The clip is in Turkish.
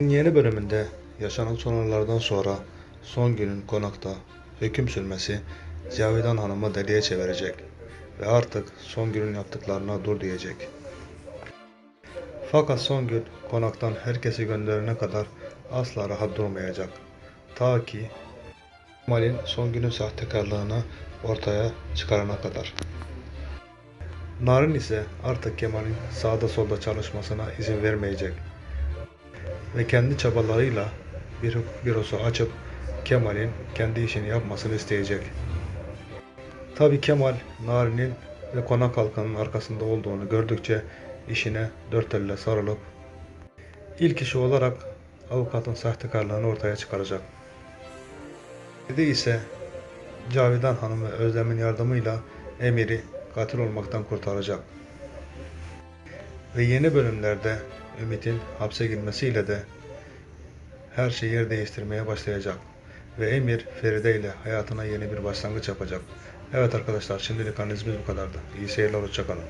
Yeni bölümünde yaşanan sonralardan sonra Songül'ün konakta hüküm sürmesi Cavidan Hanım'ı deliye çevirecek ve artık Songül'ün yaptıklarına dur diyecek. Fakat Songül konaktan herkesi gönderene kadar asla rahat durmayacak. Ta ki Kemal'in Songül'ün sahtekarlığını ortaya çıkarana kadar. Narin ise artık Kemal'in sağda solda çalışmasına izin vermeyecek ve kendi çabalarıyla bir hukuk bürosu açıp Kemal'in kendi işini yapmasını isteyecek. Tabi Kemal, Nari'nin ve konak halkının arkasında olduğunu gördükçe işine dört elle sarılıp ilk işi olarak avukatın sahtekarlığını ortaya çıkaracak. Bir de ise Cavidan Hanım ve Özlem'in yardımıyla Emir'i katil olmaktan kurtaracak. Ve yeni bölümlerde Ümit'in hapse girmesiyle de her şey yer değiştirmeye başlayacak. Ve Emir Feride ile hayatına yeni bir başlangıç yapacak. Evet arkadaşlar şimdilik analizimiz bu kadardı. İyi seyirler hoşçakalın.